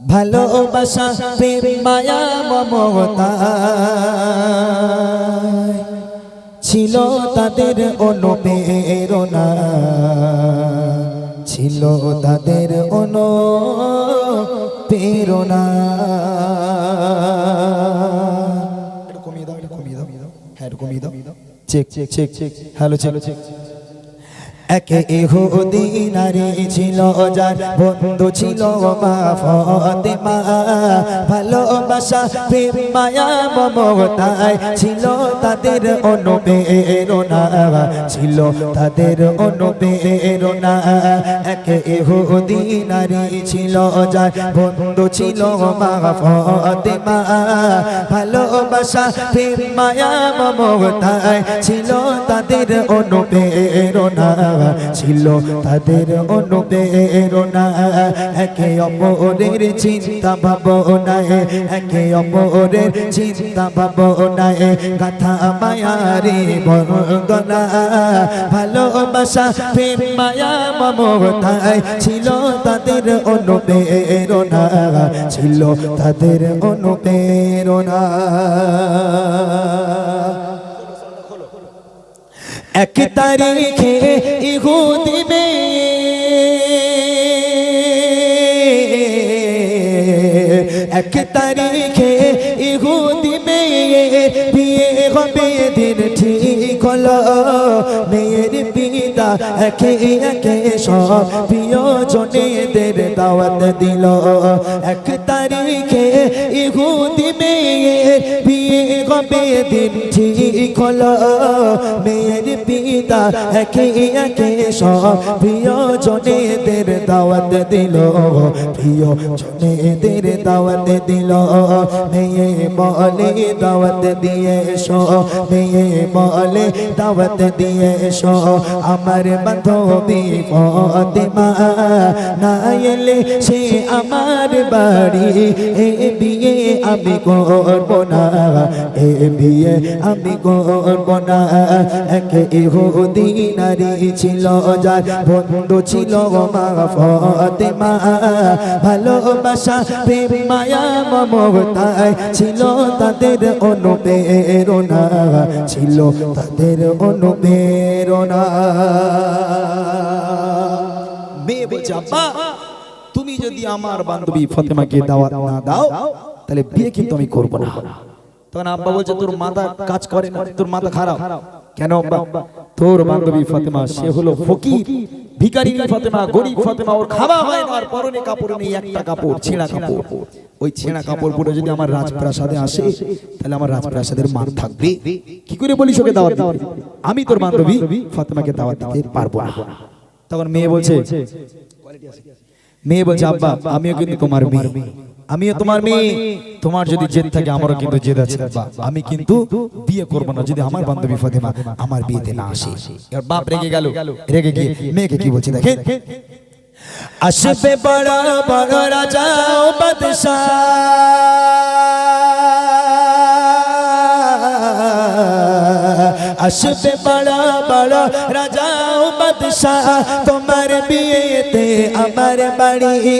ভালোবাসা প্রেম মায়া মমতা। ছিল তাদের অনুপ্রেরণা। ছিল তাদের অনুপ্রেরণা। কমিয়ে দাও কমিয়ে দাও। হ্যাঁ কমিয়ে দাও। Check check check check hello check check একে ইহুদি নারী ছিল যার বন্ধু ছিল মা ফতেমা। ভালোবাসা, প্রেম, মায়া, মমতায় ছিল তাদের অনুপ্রেরণা। ছিল তাদের অনুপ্রেরণা। একে ইহুদি নারী ছিল যার বন্ধু ছিল মা ফতেমা। ভালোবাসা, প্রেম, মায়া, মমতায় ছিল তাদের অনুপ্রেরণা। ছিল তাদের অনুপ্রেরণা। একে অপরের চিন্তা ভাবনায়, একে অপরের চিন্তা ভাবনায়। গাথা মায়ারে বরদনা ভালোবাসা প্রেম, মায়া, মমতায় ছিল তাদের অনুপ্রেরণা। ছিল তাদের অনুপ্রেরণা। এক তারিখে ইহুদি মে এক তারিখে ইহুদি মে বিয়ে হবে দিন ঠিক হলো। মেয়ের পিতা একে একে সব প্রিয়জনেদের দাওয়াত দিল। এক তারিখে ইহুদি মেয়ের হবে দিন, ঠিক হলো মেয়ের পিতা একে একে সব প্রিয়জনেদের দাওয়াত দিল। প্রিয়জনেদের দাওয়াত দিল। মেয়ে বলে দাওয়াত দিয়ে এসো মেয়ে বলে দাওয়াত দিয়ে এসো আমার বান্ধবী ফতেমা না এলে সে আমার বাড়ি, এ বিয়ে আমি করব না। এ বিয়ে আমি করব না। ইহুদি নারী ছিল, যার বন্ধু ছিল মা ভালোবাসা, প্রেম, মায়া, মমতায় ছিল তাদের অনুপ্রেরণা। ছিল তাদের অনুপ্রেরণা। তুমি যদি আমার বান্ধবী ফতেমাকে দাওয়াত না দাও, তাহলে বিয়ে কিন্তু আমি করব না। তখন আব্বা বলছে তোর মাথা কাজ করে না তোর মাথা খারাপ। কেন আব্বা? তোর বান্ধবী ফাতেমা সে হলো ফকির ভিখারিনী ফতেমা গরিব ফতেমা ওর খাওয়া হয় না আর পরনে কাপড় নেই একটা কাপড় ছেঁড়া কাপড়। ওই ছেঁড়া কাপড় পরে যদি আমার রাজপ্রাসাদে আসে তাহলে আমার রাজপ্রাসাদের মান থাকবে। কি করে বলিস ওকে দাওয়াত দিতে? আমি তোর বান্ধবী ফাতেমাকে দাওয়াত দিতে পারব না। তখন মেয়ে বলছে মেয়ে বলছে আব্বা আমিও কিন্তু তোমার মেয়ে। আমিও তোমার মেয়ে। তোমার যদি জেদ থাকে আমারও কিন্তু জেদ আছে। আব্বা আমি কিন্তু বিয়ে করব না। যদি আমার বান্ধবী ফাতেমা আমার বিয়েতে না আসে। এবার বাপ রেগে গেল। রেগে গিয়ে মেয়েকে কি বলছে দেখেন আসবে বড় বড় রাজা ও বাদশাহ। আসবে বড় বড় রাজা বাদশাহ তোমার বিয়েতে আমার বাড়ি।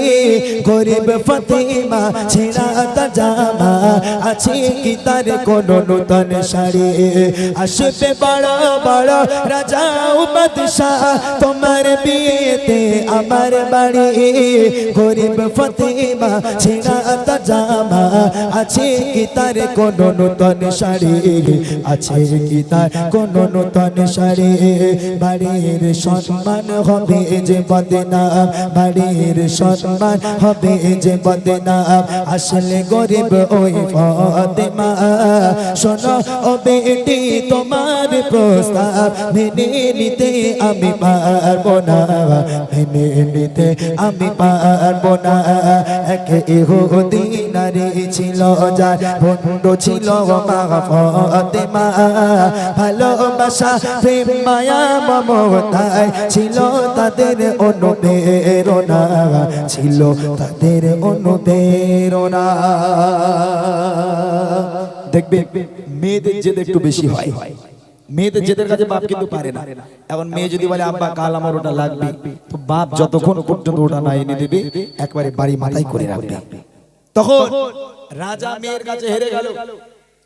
গরিব ফতিমা, ছেঁড়া জামা আছে কি তার কোন নূতন শাড়ি? আসবে বড় বড় রাজা বাদশাহ তোমার বিয়েতে আমার বাড়ি। গরিব ফতিমা, ছেঁড়া জামা আছে কি তার কোন নূতন শাড়ি? আছে কি তার কোন নূতন শাড়ি? বাড়ির সম্মান হবে যে বদনাম বাড়ির সম্মান হবে যে বদনাম আসলে গরিব ওই ফতেমা, শোনো ও বেটি তোমার প্রস্তাব, মেনে নিতে আমি পারব না, মেনে নিতে আমি পারব না। এক ইহুদি নারী ছিল, যার বন্ধু ছিল মা ফতেমা। ভালোবাসা, প্রেম, মায়া মমতায় ছিল তাদের অনুপ্রেরণা, ছিল তাদের অনুপ্রেরণা। দেখবে, মেয়েদের জেদ একটু বেশি হয়। মেয়েদের যেদের কাছে বাপ কিন্তু পারে না। এখন মেয়ে যদি বলে, আব্বা, কাল আমার ওটা লাগবে। তো বাপ যতক্ষণ পর্যন্ত ওটা না এনে দেবে, একবারে বাড়ি মাথায় করে রাখবে। তখন রাজা মেয়ের কাছে হেরে গেল।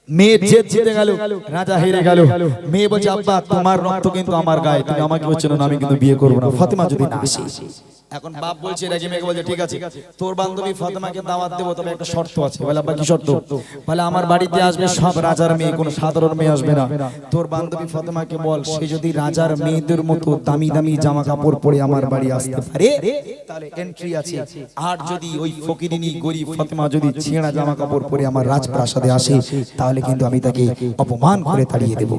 মেয়ে জেদ জিতে গেল রাজা হেরে গেল। মেয়ে বলছে আব্বা তোমার রক্ত কিন্তু আমার গায়ে তুমি আমাকে বলছো না আমি কিন্তু বিয়ে করব না। ফাতেমা যদি না আসে এখন বাপ বলছে রাজি মেয়েকে বলছে ঠিক আছে তোর বান্ধবী ফাতেমাকে দাওয়াত দেবো তবে একটা শর্ত আছে। বলে আব্বা কি শর্ত। বলে আমার বাড়িতে আসবে সব রাজার মেয়ে কোনো সাধারণ মেয়ে আসবে না। তোর বান্ধবী ফাতেমাকে বল সে যদি রাজার মেয়েদের মতো দামি দামি জামা কাপড় পরে আমার বাড়ি আসতে পারে? তাহলে এন্ট্রি আছে। আর যদি ওই ফকিরিনী গরিব ফাতেমা যদি ছেঁড়া জামা কাপড় পরে আমার রাজপ্রাসাদে আসে তাহলে কিন্তু আমি তাকে অপমান করে তাড়িয়ে দেবো।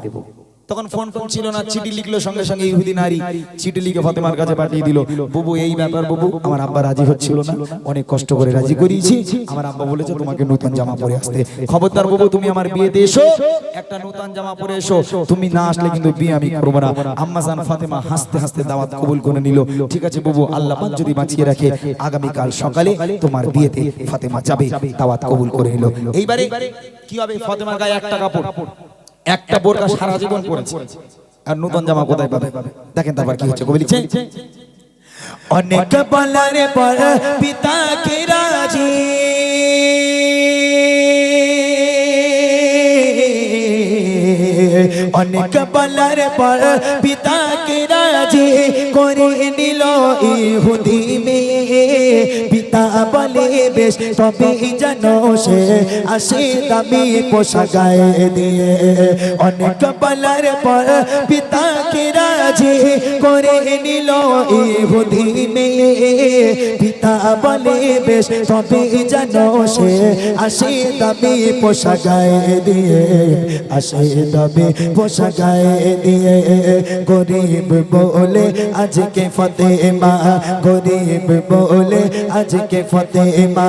তখন ফোন ফোন ছিল না চিঠি লিখলো সঙ্গে সঙ্গে ইহুদি নারী। চিঠি লিখে ফাতেমার কাছে পাঠিয়ে দিল বুবু এই ব্যাপার বুবু আমার আব্বা রাজি হচ্ছিল না। অনেক কষ্ট করে রাজি করিয়েছি। আমার আব্বা বলেছে তোমাকে নতুন জামা পরে আসতে। খবরদার বুবু তুমি আমার বিয়েতে এসো। একটা নতুন জামা পরে এসো। তুমি না আসলে কিন্তু বিয়ে আমি করব না। আম্মা জান ফাতেমা হাসতে হাসতে দাওয়াত কবুল করে নিল। ঠিক আছে বুবু আল্লাহ পাক যদি বাঁচিয়ে রাখে আগামী কাল সকালে তোমার বিয়েতে ফাতেমা যাবে দাওয়াত কবুল করে নিল এইবারে কি হবে ফাতেমার গায়ে একটা কাপড় একটা বোরকা সারা জীবন পরেছে। আর নতুন জামা কোথায় পাবে? দেখেন তারপর কি হচ্ছে কবি লিখছে? অনেক বলার পর পিতা কে রাজি। অনেক বলার পর পিতা কে রাজি করে নিল ইহুদি মেয়ে। পিতা বলে বেশ তবে জানো সে আসে দামি পোশাক গায়ে দিয়ে। অনেক বলার পর পিতা কে রাজি করে নিল ইহুদি মেয়ে। পিতা বলে বেশ তবে জানো সে আসে দামি গায়ে দিয়ে। আসে দামি গায়ে দিয়ে। গরিব বলে আজকে ফতেমা, গরিব বলে আজকে ফতেমা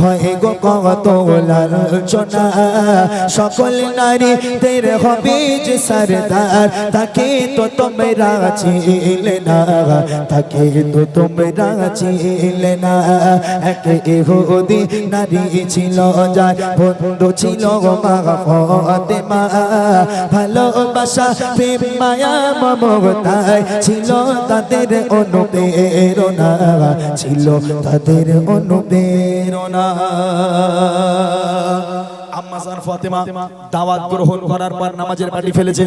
হয় গো কত লালচনা সকল নারীদের হবে যে সরদার, তাকে তো তোমরা ছিলে না। তাকে তো তোমরা ছিলে না। এক ইহুদি নারী ছিল, যার বন্ধু ছিল মা ফতেমা। ভালোবাসা, প্রেম, মায়া, মমতায় ছিল তাদের অনুপ্রেরণা। ছিল তাদের অনুপ্রেরণা। আম্মাজান ফাতেমা দাওয়াত গ্রহণ করার পর নামাজের পাটি ফেলেছে।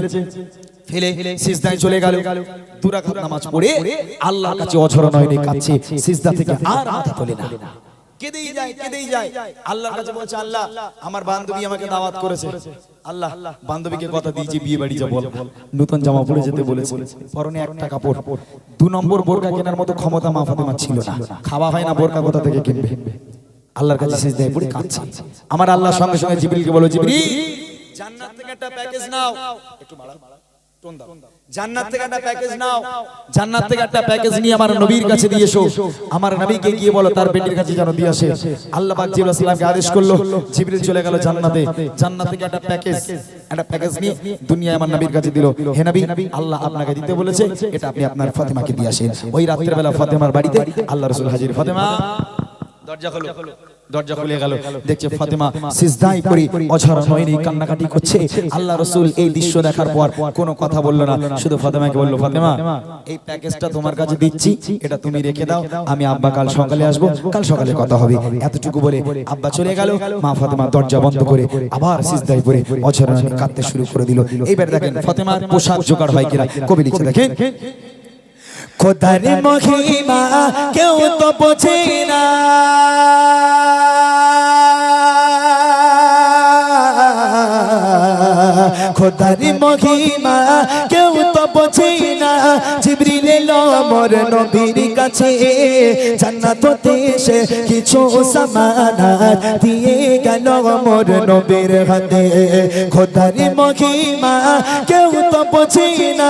ফেলে সিজদায় চলে গেল। দুরাকাত নামাজ পড়ে আল্লাহর কাছে অঝরণ হয়নি কাছে সিজদা থেকে আর মাথা তোলে না। কেঁদেই যায় কেঁদেই যায়। আল্লাহর কাছে বলছে আল্লাহ আমার বান্ধবী আমাকে দাওয়াত করেছে। আল্লাহ বান্ধবীকে কথা দিয়েছি বিয়ে বাড়ি যা বল। নতুন জামা পরে যেতে বলেছে। পরনে একটা কাপড়। দু নম্বর বোরকা কেনার মতো ক্ষমতা মা ফাতেমা ছিল না। খাওয়া হয় না বোরকা কোথা থেকে কিনবে? আল্লাহর কাছে শেষ দেয় পড়ে কাঁদছে। আমার আল্লাহ সঙ্গে সঙ্গে জিবরিলকে বলো জিবরিল জান্নাত থেকে একটা প্যাকেজ নাও। একটু দাও জান্নাত থেকে একটা প্যাকেজ নাও। জান্নাত থেকে একটা প্যাকেজ নিয়ে আমার নবীর কাছে দিয়ে এসো। আমার নবীকে গিয়ে বলো তার বেটির কাছে যেন দিয়ে আসে। আল্লাহ পাক জিবরাইল সালামকে আদেশ করল জিবরিল চলে গেল জান্নাতে। জান্নাত থেকে একটা প্যাকেজ একটা প্যাকেজ নিয়ে দুনিয়ায় আমার নবীর কাছে দিল। হে নবী আল্লাহ আপনাকে দিতে বলেছে এটা আপনি আপনার ফাতেমাকে দিয়ে আসেন। ওই রাত্রের বেলা ফাতেমার বাড়িতে আল্লাহ রাসূল হাজির ফাতেমা। দরজা খোলো। দরজা খুলে গেল। দেখছে ফাতেমা সিজদাই করে অঝর নয়নি কান্নাকাটি করছে। আল্লাহ রসুল এই দৃশ্য দেখার পর কোনো কথা বলল না। শুধু ফাতেমাকে বলল ফাতেমা। এই প্যাকেজটা তোমার কাছে দিচ্ছি। এটা তুমি রেখে দাও। আমি আব্বা কাল সকালে আসব। কাল সকালে কথা হবে। এতটুকু বলে আব্বা চলে গেল। মা ফাতেমা দরজা বন্ধ করে আবার সিজদাই করে অঝর কাঁদতে শুরু করে দিল। এইবার দেখেন ফাতেমার পোশাক জোগাড় হয় কিনা? কবি লিখছে দেখেন খোদার মহিমা কেউ তো বোঝে না খোদার মহিমা তো বোঝে না জিবরিল নবীর কাছে। জান্নাত সে কিছু সামানাত দিয়ে গেল মোর নবীর হাতে। খোদার মহিমা, কেউ তো বোঝে না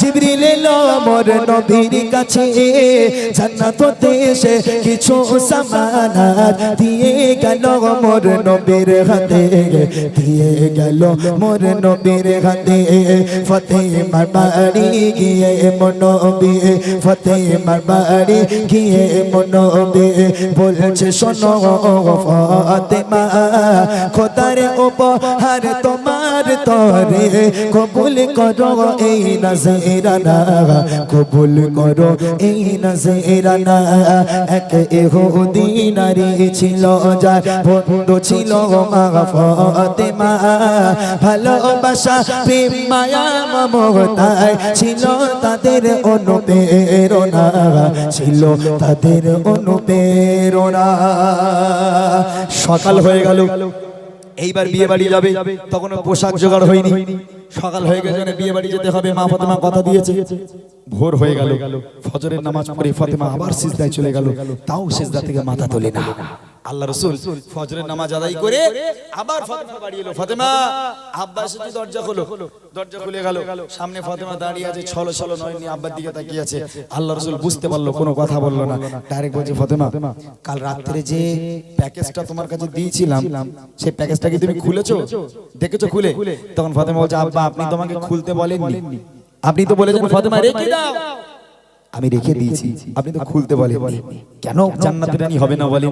জিবরিল এলো মোর নবীর কাছে। জান্নাত সে কিছু সামানাত দিয়ে গেল মোর নবীর হাতে। দিয়ে গেল মোর নবীর হাতে। ফতেমার বাড়ি গিয়ে মনবি ফতেমার বাড়ি গিয়ে মনবি বলছে শোনো ফতেমা খোদার উপহার তোমার তরে কবুল করো এই কবুল করো এই এক ছিল যার বন্ধু ছিল মা ভালোবাসা, প্রেম, মায়া ছিল তাদের অনুপ্রেরণা, ছিল তাদের সকাল হয়ে গেল। এইবার বিয়ে বাড়ি যাবে তখন পোশাক জোগাড় হয়নি। সকাল হয়ে গেছে মানে বিয়ে বাড়ি যেতে হবে, মা ফাতেমা কথা দিয়েছে। ভোর হয়ে গেল, ফজরের নামাজ পড়ে ফাতেমা আবার সিজদায় চলে গেল, তাও সিজদা থেকে মাথা তোলে না। আল্লাহ রসুল ফজরের নামাজ আদায় করে আবার ফাতেমা বাড়ি এলো। ফাতেমা আব্বা এসেছে দরজা খোলো। দরজা খুলে গেল। সামনে ফাতেমা দাঁড়িয়ে আছে ছলো ছলো নয় নিয়ে আব্বার দিকে তাকিয়ে আছে। আল্লাহ রসুল বুঝতে পারল কোনো কথা বলল না। ডাইরেক্ট বলছে ফাতেমা কাল রাত্রে যে প্যাকেজটা তোমার কাছে দিয়েছিলাম সেই প্যাকেজটা কি তুমি খুলেছো? দেখেছ খুলে। তখন ফাতেমা বলছে আব্বা আপনি তোমাকে খুলতে বলেননি। আপনি তো বলেছেন ফাতেমা রেখে দাও। আমি রেখে দিয়েছি। আপনি তো খুলতে বলেন কেন জান্নাতের রানী হবে না বলে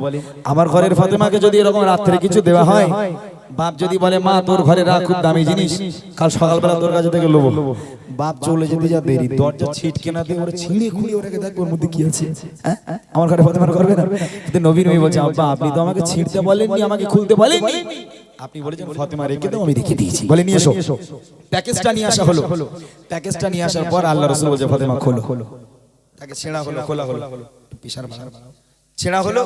আমার ঘরের ফাতেমাকে যদি এরকম রাত্রে কিছু দেওয়া হয় বাপ যদি বলে মা তোর ঘরে রাখ খুব দামি জিনিস। কাল সকালবেলা তোর কাছে থেকে লোবো। বাপ চলে যেতে যা দেরি দরজা ছিটকে না দিয়ে ওরা ছিঁড়ে খুঁড়ে ওটাকে দেখব ওর মধ্যে কি আছে। হ্যাঁ? আমার ঘরে ফাতেমার করবে না? কিন্তু নবীন নবী বলছে আব্বা আপনি তো আমাকে ছিঁড়তে বলেননি আমাকে খুলতে বলেননি। আপনি বলেছেন ফাতেমা রেখে দাও আমি রেখে দিয়েছি। বলে নিয়ে এসো। প্যাকেজটা নিয়ে আসা হলো প্যাকেজটা নিয়ে আসার পর আল্লাহ রসুল বলছে ফাতেমা খোলো তাকে ছেঁড়া হলো খোলা হলো। পিসার ছেঁড়া হলো?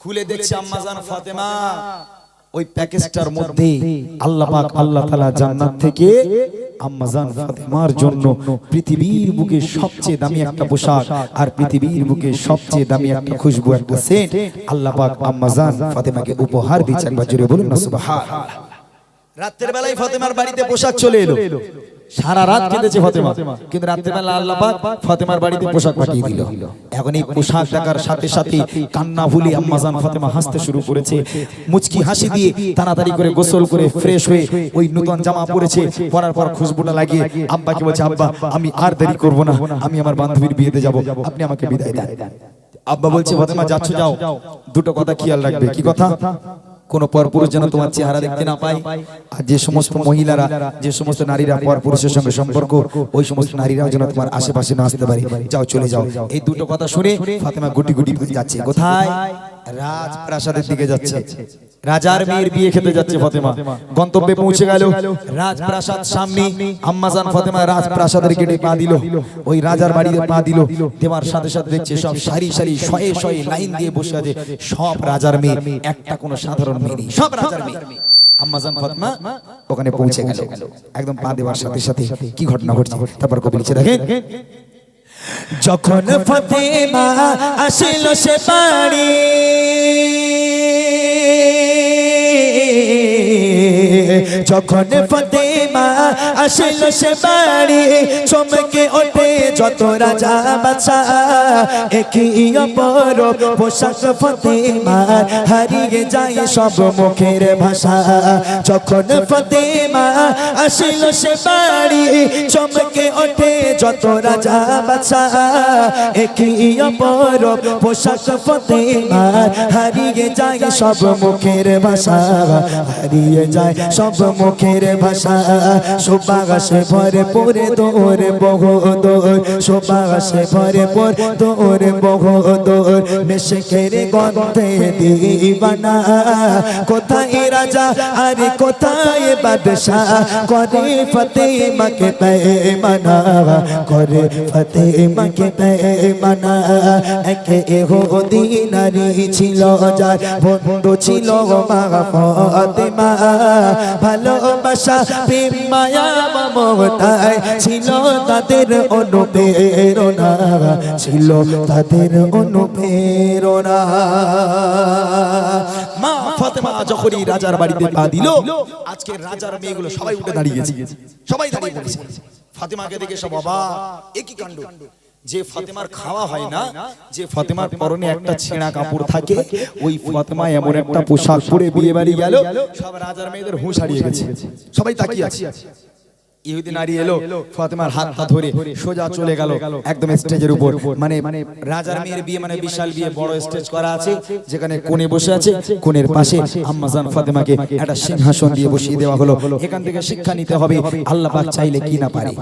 খুলে দেখছে আম্মাজান ফাতেমা। ওই প্যাকেজটার মধ্যে আল্লাহ পাক আল্লাহ তাআলা জান্নাত থেকে আম্মাজান ফাতেমার জন্য পৃথিবীর বুকে সবচেয়ে দামি একটা পোশাক আর পৃথিবীর বুকে সবচেয়ে দামি একটা খুশবু একটা সেন্ট আল্লাহ পাক আম্মাজান ফাতেমাকে উপহার দিয়েছে একবার জোরে বলুন না সুবহানাল্লাহ। রাতের বেলায় ফাতেমার বাড়িতে পোশাক চলে এলো। সারা রাত কেঁদেছে ফাতেমা। কিন্তু রাতের বেলা আল্লাহ পাক ফাতেমার বাড়িতে পোশাক পাঠিয়ে দিল। এখন এই পোশাক দেখার সাথে সাথে কান্না ভুলি আম্মাজান ফাতেমা হাসতে শুরু করেছে। মুচকি হাসি দিয়ে তাড়াতাড়ি করে গোসল করে ফ্রেশ হয়ে ওই নতুন জামা পরেছে। পরার পর খুশবুটা লাগিয়ে আব্বাকে বলছে আব্বা আমি আর দেরি করব না আমি আমার বান্ধবীর বিয়েতে যাব। আপনি আমাকে বিদায় দেন। আব্বা বলছে ফতেমা যাচ্ছ যাও দুটো কথা খেয়াল রাখবে কি কথা? কোন পরপুরুষ যেন তোমার চেহারা দেখতে না পায়। আর যে সমস্ত মহিলারা যে সমস্ত নারীরা পরপুরুষের সঙ্গে সম্পর্ক ওই সমস্ত নারীরাও যেন তোমার আশেপাশে না আসতে পারে। যাও চলে যাও এই দুটো কথা শুনে ফাতেমা গুটি গুটি যাচ্ছে। কোথায়? রাজপ্রাসাদের দিকে যাচ্ছে। রাজার মেয়ের বিয়ে খেতে যাচ্ছে ফাতেমা। গন্তব্যে পৌঁছে গেল রাজপ্রাসাদ সামনে। আম্মাজান ফাতেমা রাজপ্রাসাদের গেটে পা দিল। ওই রাজার বাড়িতে পা দিল। দেওয়ার সাথে সাথে দেখছে সব সারি সারি শয়ে শয়ে লাইন দিয়ে বসে আছে। সব রাজার মেয়ে একটা কোনো সাধারণ মেয়ে নেই। সব রাজার মেয়ে আম্মাজান ফাতেমা ওখানে পৌঁছে গেল। একদম পা দেওয়ার সাথে সাথে কি ঘটনা ঘটছে? তারপর কবি লিখে দেখেন যখন ফতেমা আসিল সে বাড়ি। যখন ফতেমা আসিল সে বাড়ি, চমকে ওঠে যত রাজা বাচ্চা একই অপর পোশাক ফতেমা, হারিয়ে যায় সব মুখের ভাষা। যখন ফতেমা আসিল সে বাড়ি, চমকে ওঠে যত রাজা বাচ্চা একই অপর পোশাক ফতেমা, হারিয়ে যায় সব মুখের ভাষা। হারিয়ে যায় সব মুখের ভাষা সুবাগাসে ভরে পরে দৌড়, বহু দৌড় সুবাগাসে ভরে পর দৌড়, বহু দৌড়। মেশেখের গন্ধে দিবানা, কোথায় রাজা আর কোথায় বাদশাহ? করে ফতেমাকে পেমানা করে ফতেমাকে পেমানা একে এহো দিনারি ছিল যার বন্ধু ছিল মা ফতেমা। ভালোবাসা, প্রেম, মায়া, মমতায় ছিল তাদের অনুপ্রেরণা, ছিল তাদের অনুপ্রেরণা। মা রাজার বাড়িতে পা দিল, আজকে রাজার মেয়েগুলো সবাই উঠে দাঁড়িয়েছে। সবাই দাঁড়িয়ে ফাতেমাকে দেখে সব বাবা একই কাণ্ড? যে ফাতেমার খাওয়া হয় না যে ফাতেমার পরনে একটা ছেঁড়া কাপড় থাকে ওই ফাতেমা এমন একটা পোশাক পরে বিয়ে বাড়ি গেল সব রাজার মেয়েদের হুঁশ হারিয়ে গেছে। সবাই তাকিয়ে আছে। ইহুদি নারী এলো ফাতেমার হাতটা ধরে সোজা চলে গেল একদম স্টেজের উপর। মানে রাজার মেয়ের বিয়ে মানে বিশাল বিয়ে বড় স্টেজ করা আছে যেখানে কোণে বসে আছে কোণের পাশে আম্মাজান ফাতেমাকে একটা সিংহাসন দিয়ে বসিয়ে দেওয়া হলো এখান থেকে শিক্ষা নিতে হবে। আল্লাহ পাক চাইলে কি না পারে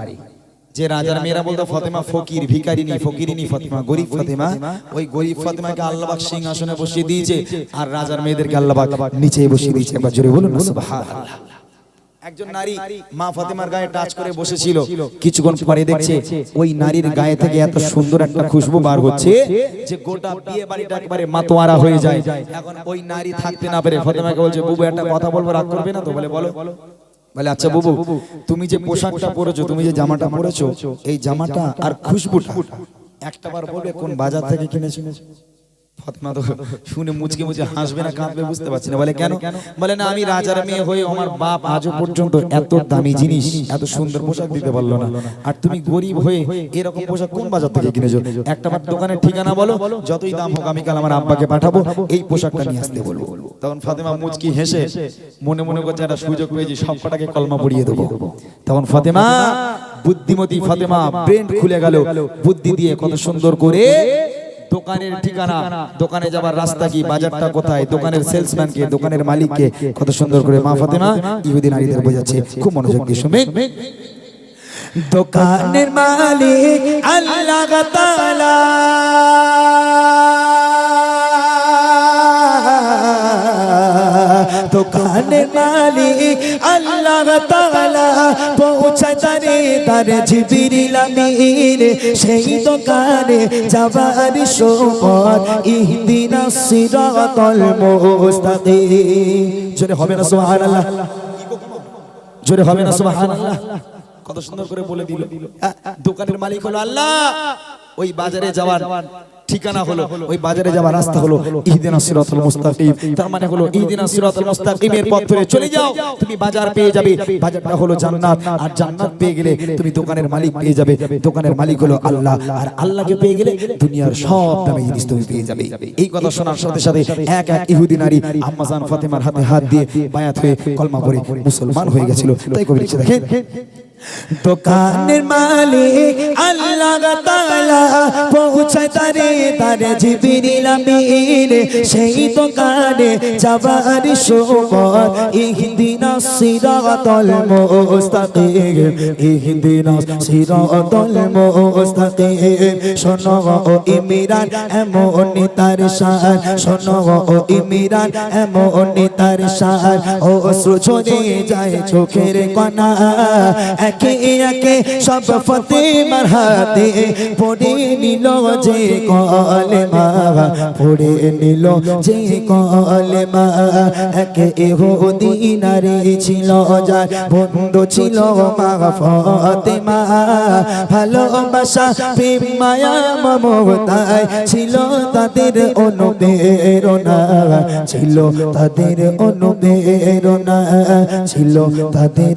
যে রাজার মেয়েরা বলতো ফাতেমা ফকির ভিকারিনী ফকিরিনী ফাতেমা গরিব ফাতেমা। ওই গরিব ফাতেমাকে আল্লাহবাক সিংহাসনে বসিয়ে দিয়েছে আর রাজার মেয়েদেরকে আল্লাহবাক নিচে বসিয়ে দিয়েছে। একবার জোরে বলুন সুবহানাল্লাহ। একজন নারী মা ফাতেমার গায়ে টাচ করে বসেছিল। কিছুক্ষণ পরে দেখছে ওই নারীর গায়ে থেকে এত সুন্দর একটা খুশবু বার হচ্ছে যে গোটা বিয়ে বাড়িটা একেবারে মাতোয়ারা হয়ে যায়। এখন ওই নারী থাকতে না পেরে ফাতেমাকে বলছে বুবু একটা কথা বলব রাগ করবে না তো বলে বলো। বলে আচ্ছা বাবু তুমি যে পোশাকটা পরেছো তুমি যে জামাটা পরেছো এই জামাটা আর খুশবুটা। একটা বার বলবে কোন বাজার থেকে কিনেছো? ফাতেমা তো শুনে মুচকে মুচকে হাসবে না কাঁদবে বুঝতে পারছি না। বলে কেন? বলে না আমি রাজার মেয়ে হয়ে আমার বাপ আজও পর্যন্ত এত দামি জিনিস এত সুন্দর পোশাক দিতে পারল না। আর তুমি গরিব হয়ে এরকম পোশাক কোন বাজার থেকে কিনেছো? একটা বার দোকানের ঠিকানা বলো যতই দাম হোক আমি কাল আমার আব্বাকে পাঠাবো এই পোশাকটা নিয়ে আসতে বলব। তখন ফাতেমা মুচকি হেসে মনে মনে করছে একটা সুযোগ পেয়েছি সব কটাকে কলমা পড়িয়ে দেবো। তখন ফাতেমা বুদ্ধিমতী ফাতেমা ব্রেন খুলে গেল বুদ্ধি দিয়ে কত সুন্দর করে দোকানের ঠিকানা দোকানে যাবার রাস্তা কি বাজারটা কোথায় দোকানের সেলসম্যান কে দোকানের মালিক কে কত সুন্দর করে মা ফাতেমা ইহুদি নারীদের বোঝাচ্ছে খুব মনোযোগ দিয়ে শুনবেন দোকানের মালিক আল্লাহ তাআলা। দোকানের মালিক আল্লাহ তাআলা পৌঁছায় তারে তারে জিবরিল আমিন সেই দোকানে যাবার সময় ইহদিনাস সিরাতাল মুস্তাকিম। জোরে হবে না সুবহানাল্লাহ। জোরে হবে না সুবহানাল্লাহ। কত সুন্দর করে বলে দিল। আ, দোকানের মালিক হলো আল্লাহ। ওই বাজারে যাওয়ার ঠিকানা হলো ওই বাজারে যাওয়ার রাস্তা হলো ইহদিনাস সিরাতাল মুস্তাকিম। তার মানে হলো ইহদিনাস সিরাতাল মুস্তাকিমের পথ ধরে চলে যাও তুমি বাজার পেয়ে যাবে। বাজারটা হলো জান্নাত আর জান্নাত পেয়ে গেলে তুমি দোকানের মালিক পেয়ে যাবে। দোকানের মালিক হলো আল্লাহ আর আল্লাহকে পেয়ে গেলে দুনিয়ার সব দামি জিনিস তুমি পেয়ে যাবে। এই কথা শোনার সাথে সাথে এক এক ইহুদি নারী আম্মাজান ফাতেমার হাতে হাত দিয়ে বায়াত হয়ে কলমা পড়ে মুসলমান হয়ে গেছিল। তাই কবি লিখছে দেখেন। দোকানের মালিক আল্লাহ পৌঁছায় তারে তারে জিবরিল আমিন। সেই দোকানে যাবার সময় ইহদিনাস সিরাতাল মুস্তাকিম ইহদিনাস সিরাতাল মুস্তাকিম। শোনো ও ইমরান এমন তার শান শোনো ও ইমরান এমন তার শান ও সুচনে যায় চোখের কণা। একে একে সব ফতেমার হাতে পড়ে নিল যে কলেমা পড়ে নিল যে কলেমা একে এহুদিনারে ছিল, যার বন্ধু ছিল মা ফতেমা। ভালোবাসা, প্রেম, মায়া, মমতায় ছিল তাদের অনুপ্রেরণা। ছিল তাদের অনুপ্রেরণা, ছিল তাদের